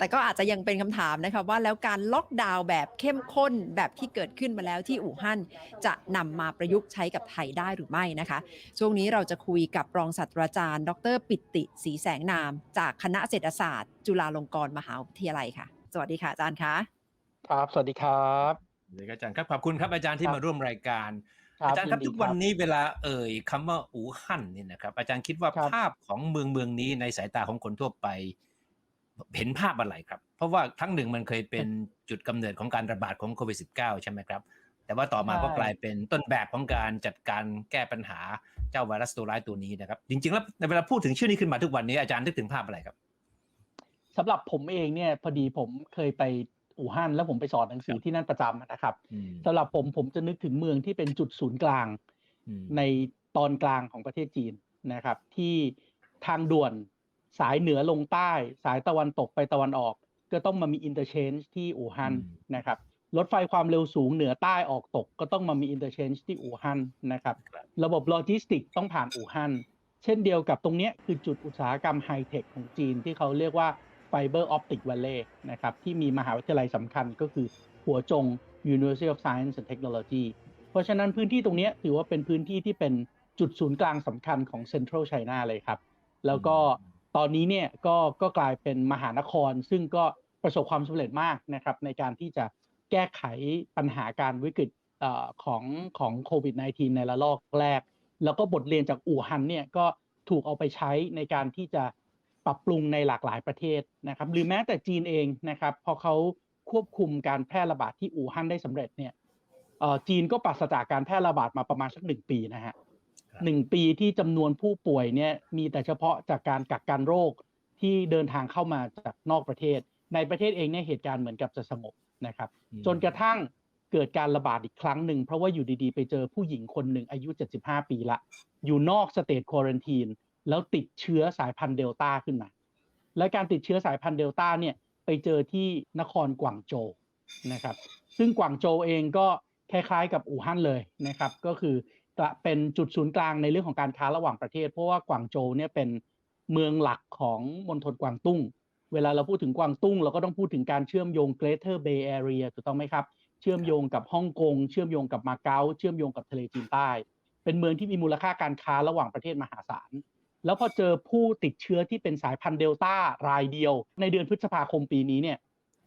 แต่ก็อาจจะยังเป็นคำถามนะคะว่าแล้วการล็อกดาวน์แบบเข้มข้นแบบที่เกิดขึ้นมาแล้วที่อู่ฮั่นจะนำมาประยุกต์ใช้กับไทยได้หรือไม่นะคะ ช่วงนี้เราจะคุยกับรองศาสตราจารย์ ดร ปิติศรีแสงนาม จากคณะเศรษฐศาสตร์ จุฬาลงกรณ์มหาวิทยาลัยค่ะ สวัสดีค่ะอาจารย์คะครับ สวัสดีครับเดี๋ยวอาจารย์ครับขอบคุณครับอาจารย์ที่ครับมาร่วมรายการครับอาจารย์ครับยินดีทุกวันนี้เวลาเอ่ยคำว่าอู่ฮั่นเนี่ยนะครับอาจารย์คิดว่าครับภาพของเมืองเมืองนี้ในสายตาของคนทั่วไป เห็นภาพอะไรครับ เพราะว่าครั้งหนึ่งมันเคยเป็นจุดกำเนิดของการระบาดของโควิด -19 ใช่ไหมครับ แต่ว่าต่อมาก็กลายเป็นต้นแบบของการจัดการแก้ปัญหาเจ้าไวรัสตัวร้ายตัวนี้นะครับ จริงๆ แล้วในเวลาพูดถึงชื่อนี้ขึ้นมาทุกวันนี้อาจารย์นึกถึงภาพอะไรครับสำหรับผมเองเนี่ยพอดีผมเคยไปอู่ฮั่นแล้วผมไปสอนหนังสือที่นั่นประจำนะครับอืมสำหรับผมผมจะนึกถึงเมืองที่เป็นจุดศูนย์กลางอืมในตอนกลางของประเทศจีนนะครับ ที่ทางด่วน สายเหนือลงใต้ สายตะวันตกไปตะวันออก ก็ต้องมามีอินเตอร์เชนจ์ที่อู่ฮั่นนะครับรถไฟความเร็วสูงเหนือใต้ออกตก ก็ต้องมามีอินเตอร์เชนจ์ที่อู่ฮั่นนะครับครับระบบโลจิสติกต้องผ่านอู่ฮั่นเช่นเดียวกับตรงเนี้ยคือจุดอุตสาหกรรมไฮเทคของจีนที่เขาเรียกว่าไฟเบอร์ออปติก a l ล e y นะครับที่มีมหาวิทยาลัยสำคัญก็คือหัวจง University of Science and Technology เพราะฉะนั้นพื้นที่ตรงเนี้ยถือว่าเป็นพื้นที่ที่เป็นจุดศูนย์กลางสำคัญของ Central China เลยครับ แล้วก็ ตอนนี้เนี่ยก็ก็กลายเป็นมหานคร ซึ่งก็ประสบความสำเร็จมากนะครับในการที่จะแก้ไขปัญหาการวิกฤตของของโควิด -19 ในระลอกแรก แล้วก็บทเรียนจากอู่ฮั่นเนี่ยก็ถูกเอาไปใช้ในการที่จะปรับปรุงในหลากหลายประเทศนะครับ หรือแม้แต่จีนเองนะครับ พอเขาควบคุมการแพร่ระบาดที่อู่ฮั่นได้สำเร็จเนี่ยจีนก็ปราศจากการแพร่ระบาดมาประมาณสักหนึ่งปีนะฮะ หนึ่งปีที่จำนวนผู้ป่วยเนี่ยมีแต่เฉพาะจากการกักกันโรคที่เดินทางเข้ามาจากนอกประเทศ ในประเทศเองเนี่ยเหตุการณ์เหมือนกับจะสงบนะครับ จนกระทั่งเกิดการระบาดอีกครั้งหนึ่ง เพราะว่าอยู่ดีๆ ไปเจอผู้หญิงคนหนึ่งอายุ 75 ปีละ อยู่นอกสเตทควอรันทีนแล้วติดเชื้อสายพันธุ์เดลต้าขึ้นมา และการติดเชื้อสายพันธุ์เดลต้าเนี่ยไปเจอที่นครกวางโจนะครับ ซึ่งกวางโจเองก็คล้ายๆ กับอู่ฮั่นเลยนะครับ ก็คือ เป็นจุดศูนย์กลางในเรื่องของการค้าระหว่างประเทศ เพราะว่ากวางโจวเนี่ยเป็นเมืองหลักของมณฑลกวางตุ้ง เวลาเราพูดถึงกวางตุ้ง เราก็ต้องพูดถึงการเชื่อมโยง Greater Bay Area ถูกต้องไหมครับ เชื่อมโยงกับฮ่องกง เชื่อมโยงกับมาเก๊า เชื่อมโยงกับทะเลจีนใต้ เป็นเมืองที่มีมูลค่าการค้าระหว่างประเทศมหาศาล แล้วพอเจอผู้ติดเชื้อที่เป็นสายพันธุ์เดลต้ารายเดียว ในเดือนพฤษภาคมปีนี้เนี่ย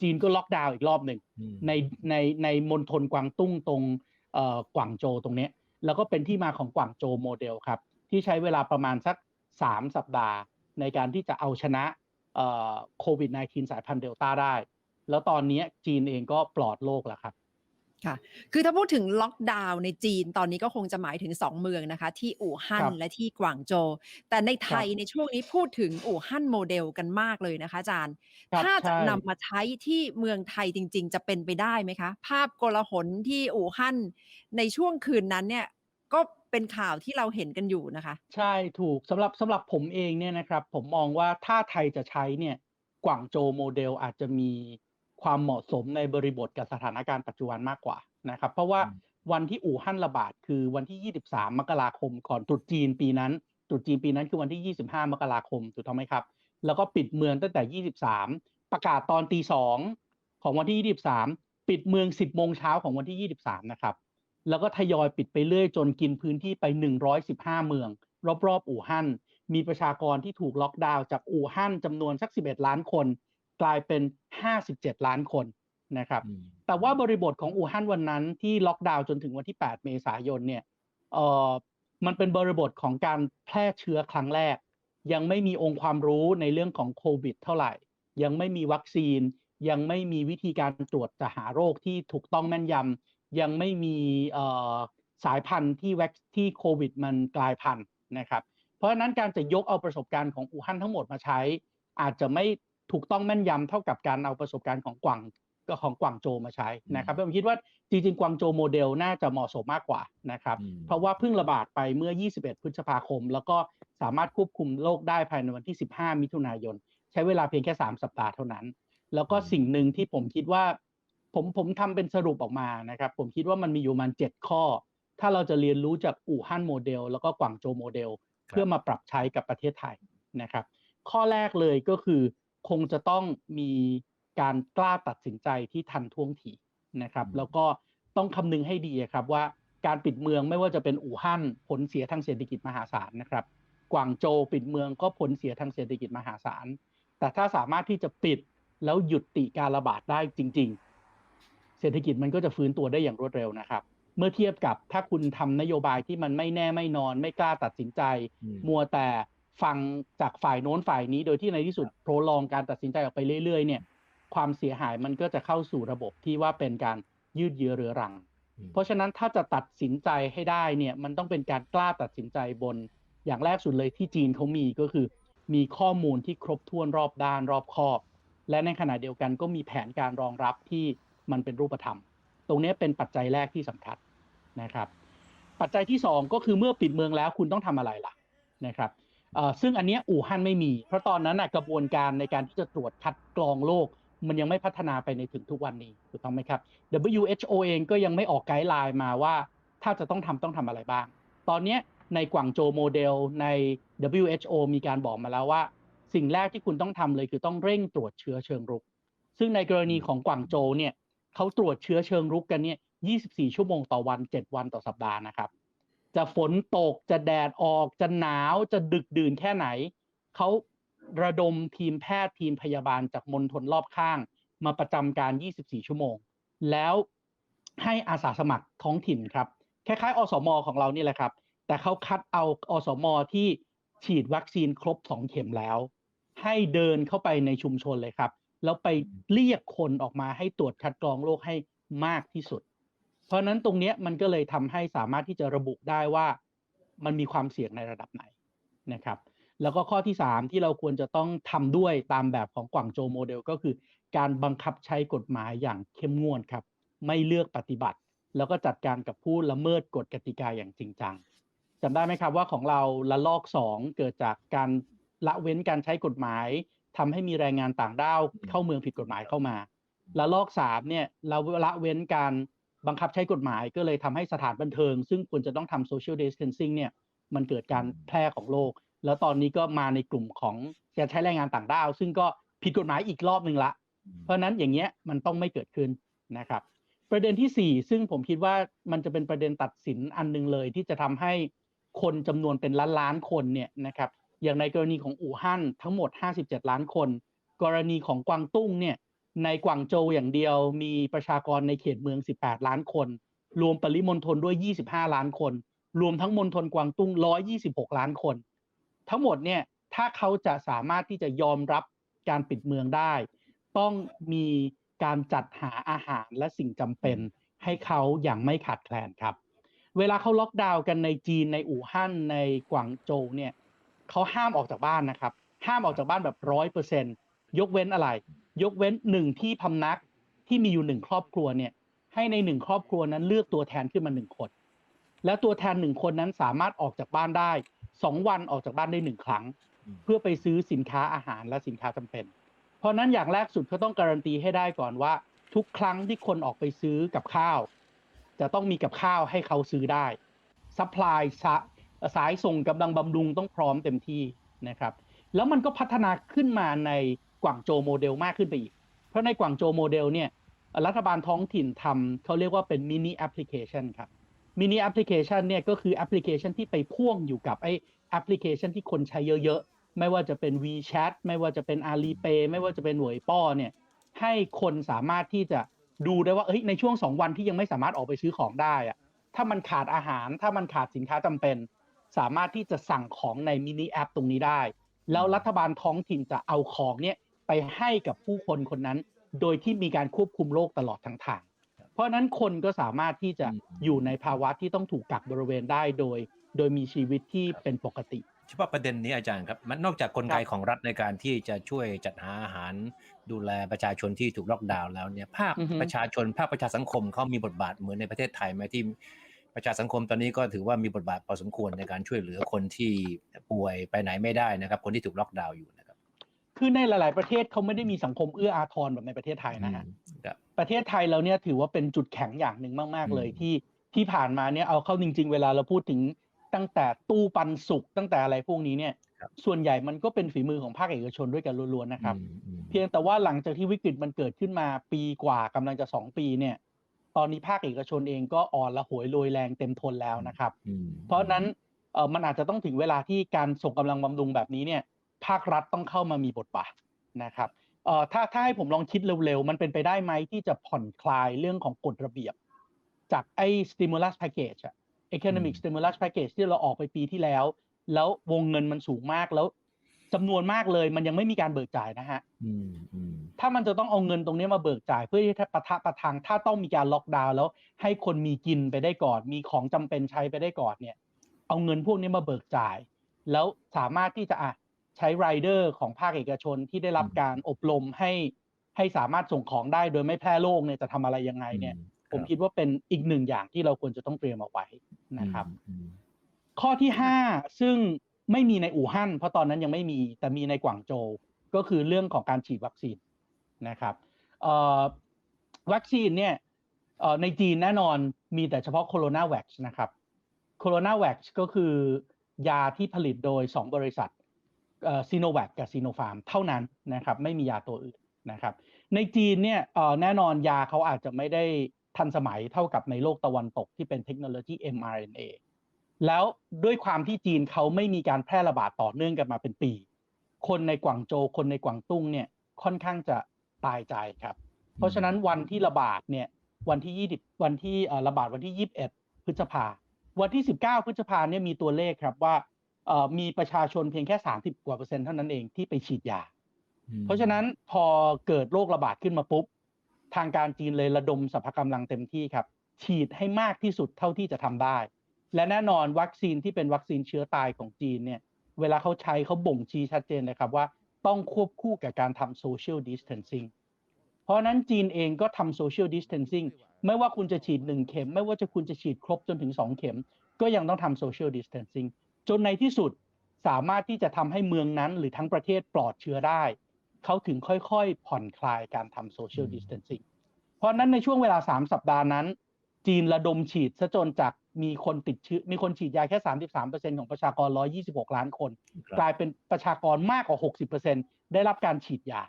จีนก็ล็อกดาวน์อีกรอบหนึ่งอืมในในในมณฑลกวางตุ้งตรงเอ่อกวางโจวตรงเนี้ย แล้วก็เป็นที่มาของกวางโจโมเดลครับ ที่ใช้เวลาประมาณสัก 3 สัปดาห์ ในการที่จะเอาชนะโควิด -19 สายพันธุ์เดลต้าได้ แล้วตอนนี้จีนเองก็ปลอดโรคแล้วครับ ค่ะ คือถ้าพูดถึงล็อกดาวน์ในจีนตอนนี้ก็คงจะหมายถึง 2 เมืองนะคะ ที่อู่ฮั่นครับและที่กวางโจวแต่ในไทยครับในช่วงนี้พูดถึงอู่ฮั่นโมเดลกันมากเลยนะคะอาจารย์ครับถ้าจะใช่นำมาใช้ที่เมืองไทยจริง ๆ จะเป็นไปได้ไหมคะ ภาพโกลาหลที่อู่ฮั่นในช่วงคืนนั้นเนี่ยก็เป็นข่าวที่เราเห็นกันอยู่นะคะ ใช่ถูกสำหรับสำหรับผมเองเนี่ยนะครับ ผมมองว่าถ้าไทยจะใช้เนี่ยกวางโจวโมเดลอาจจะมี ความเหมาะสมในบริบทกับสถานการณ์ปัจจุบันมากกว่านะครับ เพราะว่าอืมวันที่อู่ฮั่นระบาดคือวันที่ 23 มกราคมก่อนตรุษจีนปีนั้นตรุษจีนปีนั้นคือวันที่ 25 มกราคมถูกต้องไหมครับ แล้วก็ปิดเมืองตั้งแต่ 23 ประกาศตอนตีสองของวันที่ 23 ปิดเมือง 10 โมงเช้าของวันที่ 23 นะครับ แล้วก็ทยอยปิดไปเรื่อยจนกินพื้นที่ไป 115 เมือง รอบๆ อู่ฮั่น มีประชากรที่ถูกล็อกดาวน์จากอู่ฮั่นจำนวนสัก 11 ล้านคน กลายเป็น 57 ล้านคนนะครับอืมแต่ว่าบริบทของอู่ฮั่นวันนั้นที่ล็อกดาวน์จนถึงวันที่ 8 เมษายนเนี่ยเอ่อมันเป็นบริบทของการแพร่เชื้อครั้งแรก ยังไม่มีองค์ความรู้ในเรื่องของโควิด เท่าไหร่ ยังไม่มีวัคซีน ยังไม่มีวิธีการตรวจจะหาโรคที่ถูกต้องแม่นยำยังไม่มีเอ่อสายพันธุ์ที่แว็กที่โควิด มันกลายพันธุ์นะครับ เพราะฉะนั้นการจะยกเอาประสบการณ์ของอู่ฮั่นทั้งหมดมาใช้ อาจจะไม่ ถูกต้องแม่นยำเท่ากับการเอาประสบการณ์ของกวางก็ของกวางโจวมาใช้นะครับผมคิดว่าจริงๆ กวางโจวโมเดลน่าจะเหมาะสมมากกว่านะครับอืมเพราะว่าเพิ่งระบาดไปเมื่อ 21 พฤษภาคม แล้วก็สามารถควบคุมโรคได้ภายในวันที่ 15 มิถุนายน ใช้เวลาเพียงแค่ 3 สัปดาห์เท่านั้น แล้วก็สิ่งหนึ่งที่ผมคิดว่า ผมผมทำเป็นสรุปออกมานะครับ ผมคิดว่ามันมีอยู่ประมัน 7 ข้อ ถ้าเราจะเรียนรู้จากอู่ฮั่นโมเดล แล้วก็กวางโจวโมเดล เพื่อมาปรับใช้กับประเทศไทยนะครับ ข้อแรกเลยก็คือ คงจะต้องมีการกล้าตัดสินใจที่ทันท่วงทีนะครับ แล้วก็ต้องคำนึงให้ดีครับว่าการปิดเมืองไม่ว่าจะเป็นอู่ฮั่นผลเสียทางเศรษฐกิจมหาศาลนะครับ กวางโจวปิดเมืองก็ผลเสียทางเศรษฐกิจมหาศาล แต่ถ้าสามารถที่จะปิดแล้วหยุดติการระบาดได้จริง ๆ เศรษฐกิจมันก็จะฟื้นตัวได้อย่างรวดเร็วนะครับ เมื่อเทียบกับถ้าคุณทำนโยบายที่มันไม่แน่ไม่นอน ไม่กล้าตัดสินใจอืมมัวแต่ ฟังจากฝ่ายโน้นฝ่ายนี้ โดยที่ในที่สุดโปรลองการตัดสินใจออกไปเรื่อยๆ เนี่ย ความเสียหายมันก็จะเข้าสู่ระบบที่ว่าเป็นการยืดเยื้อเรื้อรังอืมเพราะฉะนั้นถ้าจะตัดสินใจให้ได้เนี่ยมันต้องเป็นการกล้าตัดสินใจบน อย่างแรกสุดเลยที่จีนเขามีก็คือ มีข้อมูลที่ครบถ้วนรอบด้านรอบคอบ และในขณะเดียวกันก็มีแผนการรองรับที่มันเป็นรูปธรรม ตรงนี้เป็นปัจจัยแรกที่สำคัญนะครับ ปัจจัยที่สองก็คือเมื่อปิดเมืองแล้วคุณต้องทำอะไรล่ะนะครับเอ่อ ซึ่งอันเนี้ยอู่ฮั่นไม่มี เพราะตอนนั้นกระบวนการในการที่จะตรวจคัดกรองโรคมันยังไม่พัฒนาไปในถึงทุกวันนี้ถูกต้องไหมครับ WHO เองก็ยังไม่ออกไกด์ไลน์มาว่า ถ้าจะต้องทำต้องทำอะไรบ้าง ตอนนี้ในกวางโจโมเดลใน WHO มีการบอกมาแล้วว่า สิ่งแรกที่คุณต้องทำเลยคือต้องเร่งตรวจเชื้อเชิงรุก ซึ่งในกรณีของกวางโจเนี่ยเขาตรวจเชื้อเชิงรุกกันเนี่ย 24 ชั่วโมงต่อวัน 7 วันต่อสัปดาห์นะครับ จะฝนตกจะแดดออกจะหนาวจะดึกดื่นแค่ไหน เขาระดมทีมแพทย์ทีมพยาบาลจากมณฑลรอบข้าง มาประจำการ 24 ชั่วโมง แล้วให้อาสาสมัครท้องถิ่นครับ คล้ายๆ อสมอของเรานี่แหละครับ แต่เขาคัดเอาอสมอที่ฉีดวัคซีนครบ 2 เข็มแล้ว ให้เดินเข้าไปในชุมชนเลยครับ แล้วไปเรียกคนออกมาให้ตรวจคัดกรองโรคให้มากที่สุด เพราะฉะนั้นตรงเนี้ยมันก็เลยทำให้สามารถที่จะระบุได้ว่ามันมีความเสี่ยงในระดับไหนนะครับ แล้วก็ข้อที่ 3 ที่เราควรจะต้องทำด้วยตามแบบของกวางโจโมเดล ก็คือ การบังคับใช้กฎหมายอย่างเข้มงวดครับ ไม่เลือกปฏิบัติ แล้วก็จัดการกับผู้ละเมิดกฎกติกาอย่างจริงจังจำได้ไหมครับว่าของเราละลอก 2 เกิดจากการละเว้นการใช้กฎหมายทำให้มีแรงงานต่างด้าวเข้าเมืองผิดกฎหมายเข้ามาละลอก 3เนี่ยเราละเว้นการ บังคับใช้กฎหมายก็เลยทำให้สถานบันเทิง ซึ่งควรจะต้องทำ social distancing เนี่ยมันเกิดการแพร่ของโรคแล้วตอนนี้ก็มาในกลุ่มของการใช้แรงงานต่างด้าว ซึ่งก็ผิดกฎหมายอีกรอบหนึ่งละ เพราะฉะนั้นอย่างเงี้ยมันต้องไม่เกิดขึ้นนะครับ ประเด็นที่ 4 ซึ่งผมคิดว่ามันจะเป็นประเด็นตัดสินอันหนึงเลย ที่จะทำให้คนจำนวนเป็นล้านล้านๆคนเนี่ยนะครับอย่างในกรณีของอู่ฮั่นทั้งหมด 57 ล้านคน กรณีของกวางตุ้งเนี่ย ในกวางโจวอย่างเดียวมีประชากรในเขตเมือง 18 ล้านคน รวมปริมณฑลด้วย 25 ล้านคน รวมทั้งมณฑลกวางตุ้ง 126 ล้านคน ทั้งหมดเนี่ยถ้าเขาจะสามารถที่จะยอมรับการปิดเมืองได้ ต้องมีการจัดหาอาหารและสิ่งจำเป็นให้เขาอย่างไม่ขาดแคลนครับ เวลาเขาล็อกดาวน์กันในจีนในอู่ฮั่นในกวางโจวเนี่ยเขาห้ามออกจากบ้านนะครับ ห้ามออกจากบ้านแบบร้อยเปอร์เซ็นยกเว้นอะไร ยกเว้นหนึ่งที่พำนักที่มีอยู่หนึ่งครอบครัวเนี่ย ให้ในหนึ่งครอบครัวนั้นเลือกตัวแทนขึ้นมาหนึ่งคน แล้วตัวแทนหนึ่งคนนั้นสามารถออกจากบ้านได้สองวันออกจากบ้านได้หนึ่งครั้งอืมเพื่อไปซื้อสินค้าอาหารและสินค้าจำเป็น เพราะฉะนั้นอย่างแรกสุดเขาต้องการันตีให้ได้ก่อนว่า ทุกครั้งที่คนออกไปซื้อกับข้าว จะต้องมีกับข้าวให้เขาซื้อได้ซัพพลายสายส่งกำลังบำรุงต้องพร้อมเต็มที่นะครับ แล้วมันก็พัฒนาขึ้นมาใน กวางโจโมเดลมากขึ้นไปอีก เพราะในกวางโจโมเดลเนี่ยรัฐบาลท้องถิ่นทำเขาเรียกว่าเป็นมินิแอปพลิเคชันครับมินิแอปพลิเคชันเนี่ยก็คือแอปพลิเคชันที่ไปพ่วงอยู่กับไอแอปพลิเคชันที่คนใช้เยอะๆ ไม่ว่าจะเป็น WeChat ไม่ว่าจะเป็น Alipay ไม่ว่าจะเป็นหวยป้อเนี่ยให้คนสามารถที่จะดูได้ว่าเอ้ยในช่วงสองวันที่ยังไม่สามารถออกไปซื้อของได้อะถ้ามันขาดอาหารถ้ามันขาดสินค้าจำเป็น สามารถที่จะสั่งของในมินิแอปตรงนี้ได้ แล้วรัฐบาลท้องถิ่นจะเอาของเนี่ย ไปให้กับผู้คนคนนั้น โดยที่มีการควบคุมโรคตลอดทั้งทาง เพราะฉะนั้นคนก็สามารถที่จะอืมอยู่ในภาวะที่ต้องถูกกักบริเวณได้โดย โดยมีชีวิตที่เป็นปกติเฉพาะประเด็นนี้อาจารย์ครับ มันนอกจากกลไกครับของรัฐในการที่จะช่วยจัดหาอาหาร ดูแลประชาชนที่ถูกล็อกดาวน์แล้วเนี่ยภาคอือฮึประชาชนภาคประชาสังคมเขามีบทบาทเหมือนในประเทศไทยไหมที่ประชาสังคมตอนนี้ก็ถือว่ามีบทบาทพอสมควรในการช่วยเหลือคนที่ป่วยไปไหนไม่ได้นะครับ คนที่ถูกล็อกดาวน์อยู่นะ ครับคือในหลาย ๆ ประเทศเขาไม่ได้มีสังคมเอื้ออาทรแบบในประเทศไทยนะฮะครับประเทศไทยเราเนี่ยถือว่าเป็นจุดแข็งอย่างหนึ่งมาก ๆ เลยอืมที่ที่ผ่านมาเนี่ยเอาเข้าจริง ๆ เวลาเราพูดถึงตั้งแต่ตู้ปันสุกตั้งแต่อะไรพวกนี้เนี่ยครับส่วนใหญ่มันก็เป็นฝีมือของภาคเอกชนด้วยกันล้วนๆนะครับอืมอืมเพียงแต่ว่าหลังจากที่วิกฤตมันเกิดขึ้นมาปีกว่ากำลังจะสองปีเนี่ย ตอนนี้ภาคเอกชนเองก็อ่อนละหวยโรยแรงเต็มทนแล้วนะครับอืมเพราะฉะนั้นเออมันอาจจะต้องถึงเวลาที่การส่งกำลังบำรุงแบบนี้เนี่ย ภาครัฐต้องเข้ามามีบทบาทนะครับเอ่อถ้าถ้าให้ผมลองคิดเร็วๆ มันเป็นไปได้ไหมที่จะผ่อนคลายเรื่องของกฎระเบียบ จากไอ้ stimulus package อะ economic stimulus package ที่เราออกไปปีที่แล้ว แล้ววงเงินมันสูงมากแล้วจำนวนมากเลยมันยังไม่มีการเบิกจ่ายนะฮะอืมอืมถ้ามันจะต้องเอาเงินตรงนี้มาเบิกจ่าย เพื่อที่จะปะทะประทัง ถ้าต้องมีการล็อกดาวน์แล้ว ให้คนมีกินไปได้ก่อน มีของจำเป็นใช้ไปได้ก่อนเนี่ย เอาเงินพวกนี้มาเบิกจ่าย แล้วสามารถที่จะอะ ใช้ไรเดอร์ของภาคเอกชนที่ได้รับการอบรมให้ให้สามารถส่งของได้โดยไม่แพร่โรคเนี่ยจะทำอะไรยังไงเนี่ยผมคิดว่าเป็นอีกหนึ่งอย่างที่เราควรจะต้องเตรียมเอาไว้นะครับอืมข้อที่5ซึ่งไม่มีในอู่ฮั่นเพราะตอนนั้นยังไม่มีแต่มีในกวางโจวก็คือเรื่องของการฉีดวัคซีนนะครับเอ่อวัคซีนเนี่ยเอ่อในจีนแน่นอนมีแต่เฉพาะโคโรนาแว็กซ์นะครับโคโรนาแว็กซ์ก็คือยาที่ผลิตโดย 2 บริษัท ซีโนแวคกับซีโนฟาร์มเท่านั้นนะครับไม่มียาตัวอื่นนะครับในจีนเนี่ยแน่นอนยาเขาอาจจะไม่ได้ทันสมัยเท่ากับในโลกตะวันตกที่เป็นเทคโนโลยี mRNA แล้วด้วยความที่จีนเขาไม่มีการแพร่ระบาดต่อเนื่องกันมาเป็นปี คนในกวางโจวคนในกวางตุ้งเนี่ยค่อนข้างจะตายใจครับ เพราะฉะนั้นวันที่ระบาดเนี่ยวันที่ยี่วันที่ระบาดวันที่ 21 พฤษภา วันที่ 19 พฤษภาเนี่ยมีตัวเลขครับว่า มีประชาชนเพียงแค่30กว่าเปอร์เซ็นต์เท่านั้นเองที่ไปฉีดยาอืมเพราะฉะนั้นพอเกิดโรคระบาดขึ้นมาปุ๊บ ทางการจีนเลยระดมสรรพกำลังเต็มที่ครับ ฉีดให้มากที่สุดเท่าที่จะทำได้ และแน่นอนวัคซีนที่เป็นวัคซีนเชื้อตายของจีนเนี่ย เวลาเขาใช้เขาบ่งชี้ชัดเจนเลยครับว่าต้องควบคู่กับการทำโซเชียลดิสเทนซิ่งเพราะฉะนั้นจีนเองก็ทำโซเชียลดิสเทนซิ่งไม่ว่าคุณจะฉีดหนึ่งเข็ม ไม่ว่าจะคุณจะฉีดครบจนถึงสองเข็ม ก็ยังต้องทำโซเชียลดิสเทนซิ่ง จนในที่สุดสามารถที่จะทำให้เมืองนั้นหรือทั้งประเทศปลอดเชื้อได้ เขาถึงค่อยๆ ผ่อนคลายการทำโซเชียลดิสเทนซิ่งเพราะฉะนั้นในช่วงเวลา 3 สัปดาห์นั้น จีนระดมฉีดซะจนจากมีคนติดเชื้อมีคนฉีดยาแค่ 33%ของประชากร 126 ล้านคนครับกลายเป็นประชากรมากกว่า 60%ได้รับการฉีดยา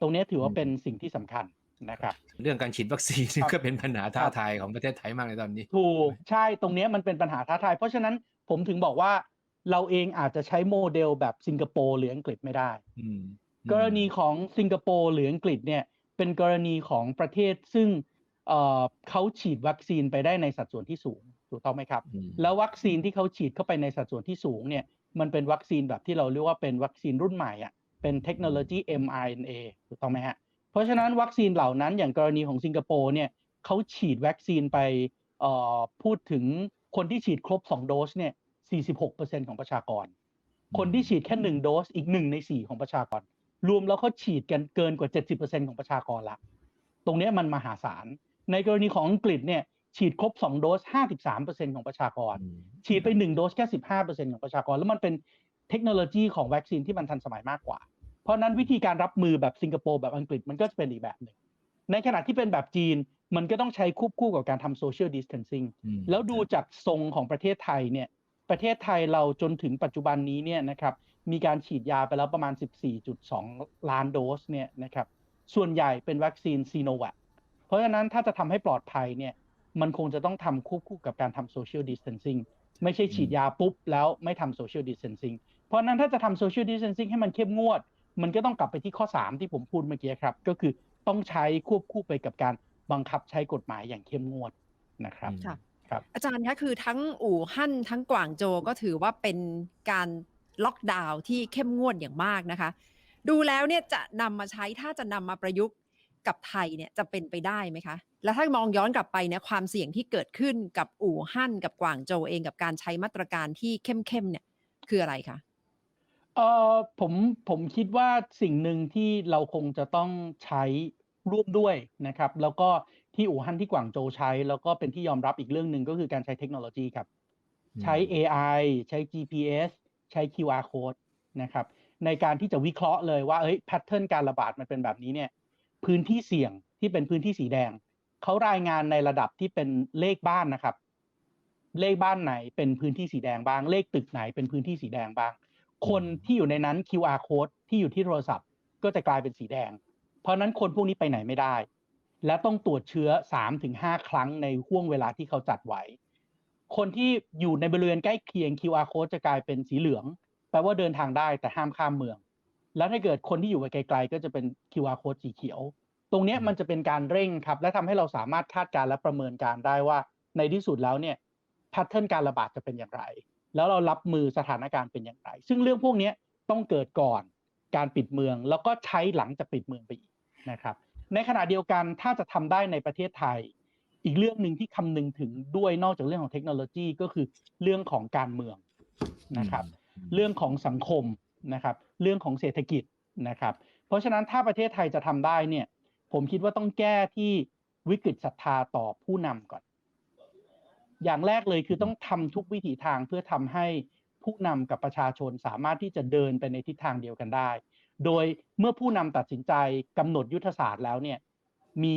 ตรงนี้ถือว่าเป็นสิ่งที่สำคัญนะครับเรื่องการฉีดวัคซีนครับก็เป็นปัญหาท้าทายของประเทศไทยมากในตอนนี้ ถูกใช่ตรงนี้มันเป็นปัญหาท้าทาย เพราะฉะนั้นผมถึงบอกว่า เราเองอาจจะใช้โมเดลแบบสิงคโปร์หรืออังกฤษไม่ได้อืมกรณีของสิงคโปร์หรืออังกฤษเนี่ยเป็นกรณีของประเทศซึ่งเอ่อเขาฉีดวัคซีนไปได้ในสัดส่วนที่สูงถูกต้องไหมครับอืมแล้ววัคซีนที่เขาฉีดเข้าไปในสัดส่วนที่สูงเนี่ยมันเป็นวัคซีนแบบที่เราเรียกว่าเป็นวัคซีนรุ่นใหม่อะเป็นเทคโนโลยี mRNA ถูกต้องไหมฮะเพราะฉะนั้นวัคซีนเหล่านั้นอย่างกรณีของสิงคโปร์เนี่ยเขาฉีดวัคซีนไปเอ่อพูดถึงคนที่ฉีดครบ 2 โดสเนี่ย 46%ของประชากร คนที่ฉีดแค่หนึ่งโดสอีกหนึ่งในสี่ของประชากร รวมแล้วเขาฉีดกันเกินกว่า 70%ของประชากรละ ตรงเนี้ยมันมหาศาล ในกรณีของอังกฤษเนี่ยฉีดครบ 2 โดส 53%ของประชากรอืมฉีดไป 1 โดสแค่ 15%ของประชากร แล้วมันเป็นเทคโนโลยีของวัคซีนที่มันทันสมัยมากกว่า เพราะฉะนั้นวิธีการรับมือแบบสิงคโปร์แบบอังกฤษมันก็จะเป็นอีกแบบหนึ่ง ในขณะที่เป็นแบบจีนมันก็ต้องใช้ควบคู่กับการทำโซเชียลดิสเทนซิ่งอืมแล้วดูจากทรงของประเทศไทยเนี่ย ประเทศไทยเราจนถึงปัจจุบันนี้เนี่ยนะครับมีการฉีดยาไปแล้วประมาณ 14.2 ล้านโดสเนี่ยนะครับส่วนใหญ่เป็นวัคซีนซีโนแวคเพราะฉะนั้นถ้าจะทำให้ปลอดภัยเนี่ยมันคงจะต้องทำควบคู่กับการทำโซเชียลดิสเทนซิ่งไม่ใช่ฉีดยาปุ๊บแล้วไม่ทำโซเชียลดิสเทนซิ่งเพราะนั้นถ้าจะทำโซเชียลดิสเทนซิ่งให้มันเข้มงวด มันก็ต้องกลับไปที่ข้อ 3 ที่ผมพูดเมื่อกี้ครับ ก็คือต้องใช้ควบคู่ไปกับการบังคับใช้กฎหมายอย่างเข้มงวดนะครับ ค่ะครับ อาจารย์คะคือทั้งอู่ฮั่นทั้งกวางโจวก็ถือว่าเป็นการล็อกดาวน์ที่เข้มงวดอย่างมากนะคะ ดูแล้วเนี่ยจะนำมาใช้ถ้าจะนำมาประยุกต์กับไทยเนี่ยจะเป็นไปได้ไหมคะ แล้วถ้ามองย้อนกลับไปเนี่ยความเสี่ยงที่เกิดขึ้นกับอู่ฮั่นกับกวางโจวเองกับการใช้มาตรการที่เข้มๆเนี่ยคืออะไรคะเออผมผมคิดว่าสิ่งหนึ่งที่เราคงจะต้องใช้ร่วมด้วยนะครับ แล้วก็ ที่อู่ฮั่นที่กวางโจวใช้ แล้วก็เป็นที่ยอมรับอีกเรื่องหนึ่งก็คือการใช้เทคโนโลยีครับ ใช้ AI ใช้ GPS ใช้ QR code นะครับ ในการที่จะวิเคราะห์เลยว่าเอ้ยแพทเทิร์นการระบาดมันเป็นแบบนี้เนี่ย พื้นที่เสี่ยงที่เป็นพื้นที่สีแดงเขารายงานในระดับที่เป็นเลขบ้านนะครับ เลขบ้านไหนเป็นพื้นที่สีแดงบ้าง เลขตึกไหนเป็นพื้นที่สีแดงบ้าง คนที่อยู่ในนั้น QR code ที่อยู่ที่โทรศัพท์ ก็จะกลายเป็นสีแดง เพราะฉะนั้นคนพวกนี้ไปไหนไม่ได้ และต้องตรวจเชื้อ3-5ครั้งในห่วงเวลาที่เขาจัดไว้ คนที่อยู่ในบริเวณใกล้เคียง QR code จะกลายเป็นสีเหลือง แปลว่าเดินทางได้แต่ห้ามข้ามเมือง แล้วถ้าเกิดคนที่อยู่ไกลๆก็จะเป็น QR code สีเขียว ตรงเนี้ยมันจะเป็นการเร่งครับ และทำให้เราสามารถคาดการณ์และประเมินการได้ว่าในที่สุดแล้วเนี่ยแพทเทิร์นการระบาดจะเป็นอย่างไร แล้วเรารับมือสถานการณ์เป็นอย่างไร ซึ่งเรื่องพวกเนี้ยต้องเกิดก่อนการปิดเมือง แล้วก็ใช้หลังจากปิดเมืองไปอีกนะครับ ในขณะเดียวกันถ้าจะทำได้ในประเทศไทย อีกเรื่องหนึ่งที่คำนึงถึงด้วยนอกจากเรื่องของเทคโนโลยีก็คือเรื่องของการเมืองนะครับ เรื่องของสังคมนะครับ เรื่องของเศรษฐกิจนะครับ เพราะฉะนั้นถ้าประเทศไทยจะทำได้เนี่ย ผมคิดว่าต้องแก้ที่วิกฤตศรัทธาต่อผู้นำก่อน อย่างแรกเลยคือต้องทำทุกวิถีทางเพื่อทำให้ผู้นำกับประชาชนสามารถที่จะเดินไปในทิศทางเดียวกันได้ โดยเมื่อผู้นำตัดสินใจกำหนดยุทธศาสตร์แล้วเนี่ยมี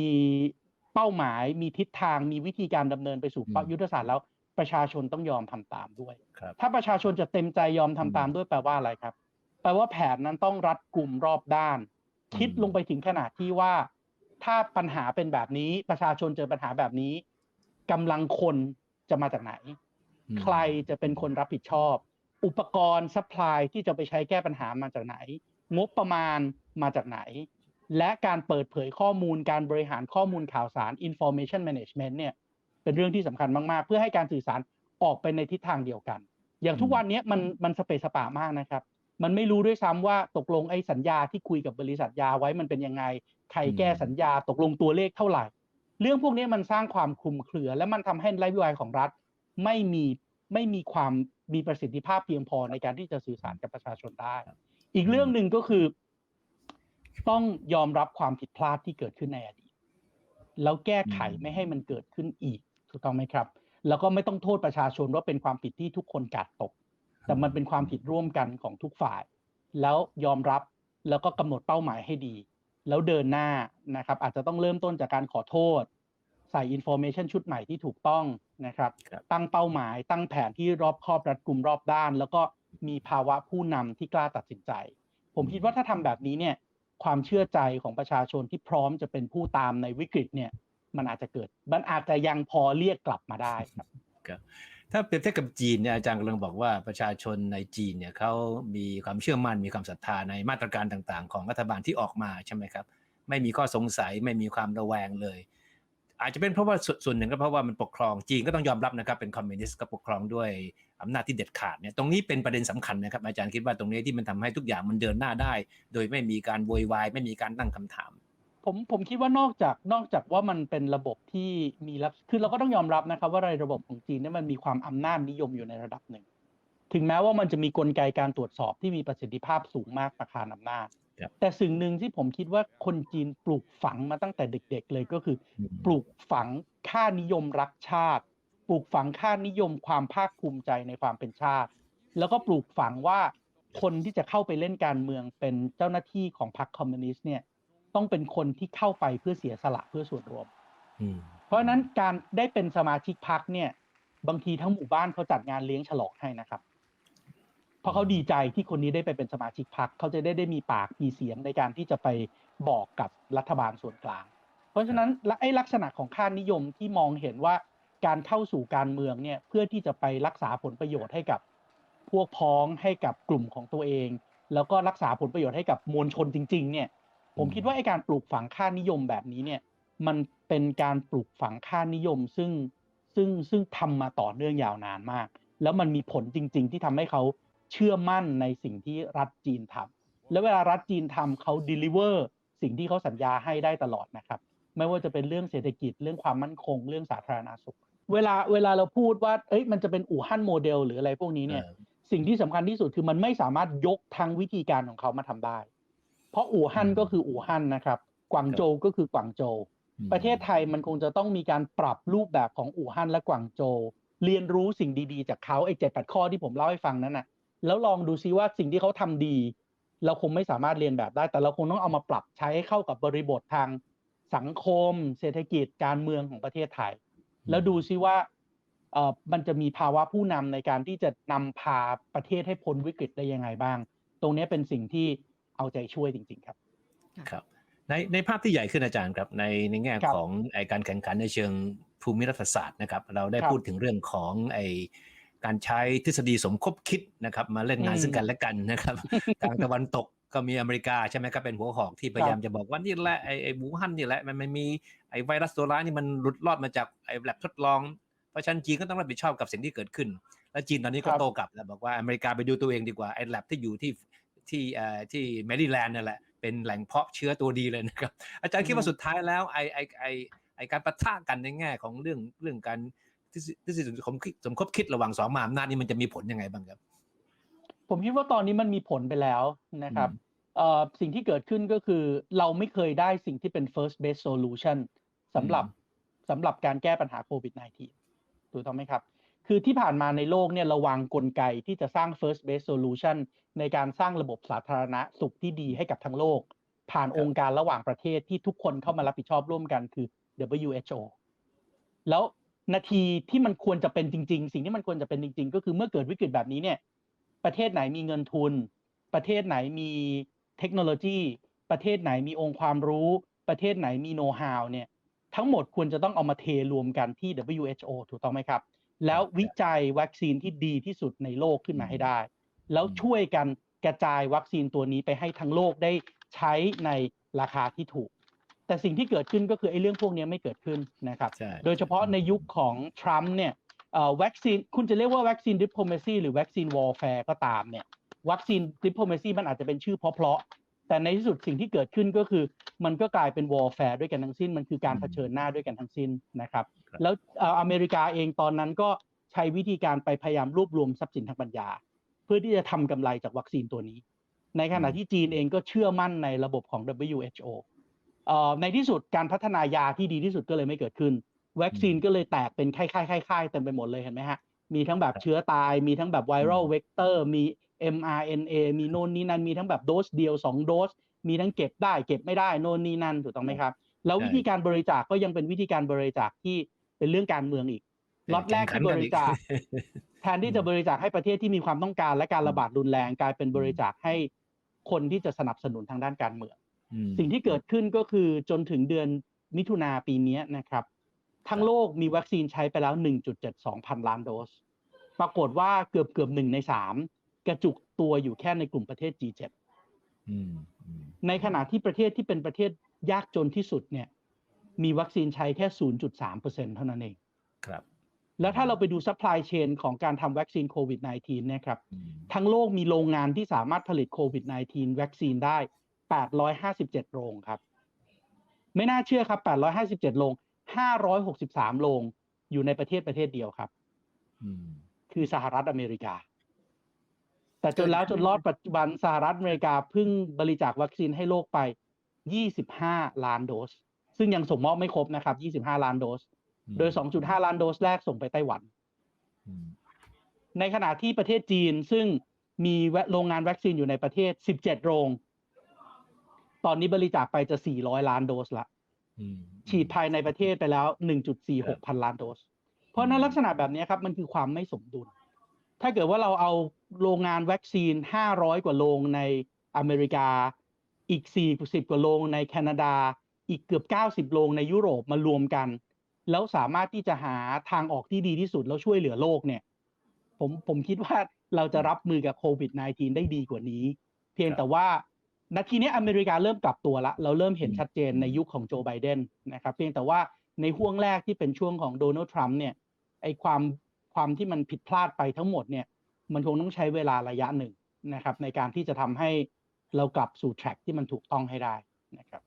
เป้าหมายมีทิศทางมีวิธีการดำเนินไปสู่อืมยุทธศาสตร์แล้วประชาชนต้องยอมทำตามด้วยครับถ้าประชาชนจะเต็มใจยอมทำอืมตามด้วยแปลว่าอะไรครับ แปลว่าแผนนั้นต้องรัดกลุ่มรอบด้านอืมคิดลงไปถึงขนาดที่ว่า ถ้าปัญหาเป็นแบบนี้ประชาชนเจอปัญหาแบบนี้กำลังคนจะมาจากไหนอืมใครจะเป็นคนรับผิดชอบ อุปกรณ์ซัพพลายที่จะไปใช้แก้ปัญหามาจากไหน งบประมาณมาจากไหน และการเปิดเผยข้อมูลการบริหารข้อมูลข่าวสาร information management เนี่ยเป็นเรื่องที่สำคัญมาก ๆ เพื่อให้การสื่อสารออกไปในทิศทางเดียวกัน อย่างทุกวันนี้มันมันสเปซสปามากนะครับ มันไม่รู้ด้วยซ้ำว่าตกลงไอ้สัญญาที่คุยกับบริษัทยาไว้มันเป็นยังไง ใครแก้สัญญาตกลงตัวเลขเท่าไหร่ เรื่องพวกนี้มันสร้างความคลุมเครือ และมันทำให้นโยบายของรัฐไม่มีไม่มีความมีประสิทธิภาพเพียงพอในการที่จะสื่อสารกับประชาชนได้ อีกเรื่องหนึ่งก็คือ ต้องยอมรับความผิดพลาดที่เกิดขึ้นในอดีต แล้วแก้ไขอืมไม่ให้มันเกิดขึ้นอีกถูกต้องไหมครับ แล้วก็ไม่ต้องโทษประชาชนว่าเป็นความผิดที่ทุกคนกาดตก แต่มันเป็นความผิดร่วมกันของทุกฝ่าย แล้วยอมรับแล้วก็กำหนดเป้าหมายให้ดี แล้วเดินหน้านะครับ อาจจะต้องเริ่มต้นจากการขอโทษ ใส่อินโฟเมชันชุดใหม่ที่ถูกต้องนะครับครับตั้งเป้าหมาย ตั้งแผนที่รอบคอบรัดกุมรอบด้าน แล้วก็ มีภาวะผู้นำที่กล้าตัดสินใจ ผมคิดว่าถ้าทำแบบนี้เนี่ยความเชื่อใจของประชาชนที่พร้อมจะเป็นผู้ตามในวิกฤตเนี่ย มันอาจจะเกิด มันอาจจะยังพอเรียกกลับมาได้ครับถ้าเปรียบเทียบกับจีนเนี่ยอาจารย์กำลังบอกว่าประชาชนในจีนเนี่ยเขามีความเชื่อมั่นมีความศรัทธาในมาตรการต่างๆ ของรัฐบาลที่ออกมาใช่ไหมครับ ไม่มีข้อสงสัยไม่มีความระแวงเลย อาจจะเป็นเพราะว่าส่วนส่วนหนึ่งก็เพราะว่ามันปกครองจีนก็ต้องยอมรับนะครับเป็นคอมมิวนิสต์ก็ปกครองด้วยอำนาจที่เด็ดขาดเนี่ยตรงนี้เป็นประเด็นสำคัญนะครับอาจารย์คิดว่าตรงนี้ที่มันทำให้ทุกอย่างมันเดินหน้าได้ โดยไม่มีการโวยวายไม่มีการตั้งคำถาม ผมผมคิดว่านอกจากนอกจากว่ามันเป็นระบบที่มีลักษคือเราก็ต้องยอมรับนะครับ ว่าในระบบของจีนเนี่ยมันมีความอำนาจนิยมอยู่ในระดับหนึ่ง ถึงแม้ว่ามันจะมีกลไกการตรวจสอบที่มีประสิทธิภาพสูงมากประคานอำนาจ แต่สิ่งหนึ่งที่ผมคิดว่าคนจีนปลูกฝังมาตั้งแต่เด็ก ๆ เลยก็คือ ปลูกฝังค่านิยมรักชาติ ปลูกฝังค่านิยมความภาคภูมิใจในความเป็นชาติ แล้วก็ปลูกฝังว่าคนที่จะเข้าไปเล่นการเมืองเป็นเจ้าหน้าที่ของพรรคคอมมิวนิสต์เนี่ยต้องเป็นคนที่เข้าไปเพื่อเสียสละเพื่อส่วนรวมอืมเพราะฉะนั้นการได้เป็นสมาชิกพรรคเนี่ย บางทีทั้งหมู่บ้านเขาจัดงานเลี้ยงฉลองให้นะครับ เพราะเขาดีใจที่คนนี้ได้ไปเป็นสมาชิกพรรคเขาจะได้ได้มีปากมีเสียงในการที่จะไปบอกกับรัฐบาลส่วนกลาง เพราะฉะนั้นและไอ้ลักษณะของค่านิยมที่มองเห็นว่าการเข้าสู่การเมืองเนี่ยเพื่อที่จะไปรักษาผลประโยชน์ให้กับพวกพ้องให้กับกลุ่มของตัวเอง แล้วก็รักษาผลประโยชน์ให้กับมวลชนจริง ๆ เนี่ย ผมคิดว่าไอ้การปลูกฝังค่านิยมแบบนี้เนี่ย มันเป็นการปลูกฝังค่านิยมซึ่งซึ่งซึ่งทำมาต่อเนื่องยาวนานมาก แล้วมันมีผลจริง ๆ ที่ทำให้เขา เชื่อมั่นในสิ่งที่รัฐจีนทำแล้วเวลารัฐจีนทำเขา deliver สิ่งที่เขาสัญญาให้ได้ตลอดนะครับ ไม่ว่าจะเป็นเรื่องเศรษฐกิจเรื่องความมั่นคง เรื่องสาธารณสุข เวลาเวลาเราพูดว่าเอ้ยมันจะเป็นอู่ฮั่นโมเดล หรืออะไรพวกนี้เนี่ยเออสิ่งที่สำคัญที่สุดคือมันไม่สามารถยกทั้งวิธีการของเขามาทำได้ เพราะอู่ฮั่นก็คืออู่ฮั่นนะครับ กวางโจวก็คือกวางโจวประเทศไทยมันคงจะต้องมีการปรับรูปแบบของอู่ฮั่นและกวางโจวเรียนรู้สิ่งดีๆ จากเขาไอ้เจ็ดแปดข้อที่ผมเล่าให้ฟังนั้นน่ะ แล้วลองดูซิว่าสิ่งที่เขาทำดี เราคงไม่สามารถเรียนแบบได้ แต่เราคงต้องเอามาปรับใช้ให้เข้ากับบริบททางสังคม เศรษฐกิจการเมืองของประเทศไทย แล้วดูซิว่าเอ่อมันจะมีภาวะผู้นำในการที่จะนำพาประเทศให้พ้นวิกฤตได้ยังไงบ้าง ตรงนี้เป็นสิ่งที่เอาใจช่วยจริง ๆ ครับครับในในภาพที่ใหญ่ขึ้นอาจารย์ครับในในแง่ครับของไอการแข่งขันในเชิงภูมิรัฐศาสตร์นะครับ เราได้ครับพูดถึงเรื่องของไอ การใช้ทฤษฎีสมคบคิดนะครับ มาเล่นงานอืมซึ่งกันและกันนะครับทางตะวันตกก็มีอเมริกาใช่ไหมครับเป็นหัวหอกที่พยายามจะบอกว่านี่แหละไอไอบูฮั่นนี่แหละมันมันมีไอไวรัสตัวร้ายนี่มันหลุดรอดมาจากไอแลบทดลองเพราะฉะนั้นจีนก็ต้องรับผิดชอบกับสิ่งที่เกิดขึ้น แล้วจีนตอนนี้ก็ครับโต้กลับแล้วบอกว่าอเมริกาไปดูตัวเองดีกว่าไอ้แลบที่อยู่ที่ที่เอ่อที่แมริแลนด์นั่นแหละเป็นแหล่งเพาะเชื้อตัวดีเลยนะครับอาจารย์คิดว่าสุดท้ายแล้วไอไอไอไอการปะทะกันในแง่ของเรื่องเรื่องการ ทฤษทฤษฎีสมคบสมคบคิดระหว่างสองมหาอำนาจนี่มันจะมีผลยังไงบ้างครับ ผมคิดว่าตอนนี้มันมีผลไปแล้วนะครับอืมเอ่อสิ่งที่เกิดขึ้นก็คือเราไม่เคยได้สิ่งที่เป็น first best solution สำหรับสำหรับการแก้ปัญหาโควิด -19 ถูกต้องไหมครับ คือที่ผ่านมาในโลกเนี่ยเราวางกลไกที่จะสร้าง first best solution ในการสร้างระบบสาธารณสุขที่ดีให้กับทั้งโลก ผ่านองค์การระหว่างประเทศที่ทุกคนเข้ามารับผิดชอบร่วมกันคือ WHO แล้ว นาทีที่มันควรจะเป็นจริง ๆ สิ่งที่มันควรจะเป็นจริง ๆ ก็คือเมื่อเกิดวิกฤตแบบนี้เนี่ย ประเทศไหนมีเงินทุน ประเทศไหนมีเทคโนโลยี ประเทศไหนมีองค์ความรู้ ประเทศไหนมีโน้ตฮาวเนี่ย ทั้งหมดควรจะต้องเอามาเทรวมกันที่ WHO ถูกต้องไหมครับ แล้ววิจัยวัคซีนที่ดีที่สุดในโลกขึ้นมาให้ได้ แล้วช่วยกันกระจายวัคซีนตัวนี้ไปให้ทั้งโลกได้ใช้ในราคาที่ถูก แต่สิ่งที่เกิดขึ้นก็คือไอ้เรื่องพวกนี้ไม่เกิดขึ้นนะครับใช่โดยเฉพาะในยุคของทรัมป์เนี่ยเอ่อวัคซีนคุณจะเรียกว่าวัคซีนดิปโ o มซีหรือวัคซีนวอลแฟร์ก็ตามเนี่ยวัคซีนดิปโ o มซีมันอาจจะเป็นชื่อเพราะๆแต่ในที่สุดสิ่งที่เกิดขึ้นก็คือ มันก็กลายเป็นวอลแฟร์ด้วยกันทั้งสิ้น มันคือการอืมเผชิญหน้าด้วยกันทั้งสิ้นนะครับครับแล้วเอ่ออเมริกาเองตอนนั้นก็ใช้วิธีการไปพยายามรวบรวมทรัพย์สินทางปัญญา เพื่อที่จะทำกำไรจากวัคซีนตัวนี้ ในขณะที่จีนเองก็เชื่อมั่นในระบบของ WHO เอ่อ ในที่สุดการพัฒนายาที่ดีที่สุดก็เลยไม่เกิดขึ้น วัคซีนก็เลยแตกเป็นค่ายๆๆๆเต็มไปหมดเลยเห็นไหมฮะ มีทั้งแบบเชื้อตาย มีทั้งแบบไวรัลเวกเตอร์ มี mRNA มีโน่นนี่นั่น มีทั้งแบบโดสเดียว2โดส มีทั้งเก็บได้ เก็บไม่ได้โน่นนี่นั่นถูกต้องไหมครับ แล้ววิธีการบริจาคก็ยังเป็นวิธีการบริจาคที่เป็นเรื่องการเมืองอีกล็อตแรกที่บริจาคแทนที่จะบริจาคให้ประเทศที่มีความต้องการและการระบาดรุนแรงกลายเป็นบริจาคให้คนที่จะสนับสนุนทางด้านการเมืองอืม สิ่งที่เกิดขึ้นก็คือจนถึงเดือนมิถุนาปีนี้นะครับ ทั้งโลกมีวัคซีนใช้ไปแล้ว 1.72 พันล้านโดส ปรากฏว่าเกือบเกือบหนึ่งในสามกระจุกตัวอยู่แค่ในกลุ่มประเทศ G7 อืมอืมในขณะที่ประเทศที่เป็นประเทศยากจนที่สุดเนี่ย มีวัคซีนใช้แค่ 0.3%เท่านั้นเอง ครับ แล้วถ้าเราไปดูซัพพลายเชนของการทำวัคซีนโควิด -19 เนี่ยครับอืมทั้งโลกมีโรงงานที่สามารถผลิตโควิด -19 วัคซีนได้ 857 โรงครับ ไม่น่าเชื่อครับ 857 โรง 563 โรงอยู่ในประเทศประเทศเดียวครับอืมคือสหรัฐอเมริกา แต่จนแล้วจนรอดปัจจุบันสหรัฐอเมริกาเพิ่งบริจาควัคซีนให้โลกไป 25 ล้านโดส ซึ่งยังส่งมอบไม่ครบนะครับ 25 ล้านโดส โดย 2.5 ล้านโดสแรกส่งไปไต้หวันอืมในขณะที่ประเทศจีนซึ่งมีโรงงานวัคซีนอยู่ในประเทศ 17 โรง ตอนนี้บริจาคไปจะ 400 ล้านโดสละอืมฉีดภายในประเทศไปแล้ว 1.46 พันล้านโดส เพราะฉะนั้นลักษณะแบบนี้ครับ มันคือความไม่สมดุล ถ้าเกิดว่าเราเอาโรงงานวัคซีน 500 กว่าโรงในอเมริกา อีก 40 กว่าโรงในแคนาดา อีกเกือบ 90 โรงในยุโรปมารวมกัน แล้วสามารถที่จะหาทางออกที่ดีที่สุดแล้วช่วยเหลือโลกเนี่ย ผมผมคิดว่าเราจะรับมือกับโควิด -19 ได้ดีกว่านี้ เพียงแต่ว่า นาทีนี้อเมริกาเริ่มกลับตัวละ เราเริ่มเห็นชัดเจนในยุคของโจไบเดนนะครับเพียงแต่ว่าในห่วงแรกที่เป็นช่วงของโดนัลด์ทรัมป์เนี่ยไอความความที่มันผิดพลาดไปทั้งหมดเนี่ยมันคงต้องใช้เวลาระยะหนึ่งนะครับในการที่จะทำให้เรากลับสู่แทร็กที่มันถูกต้องให้ได้นะครับ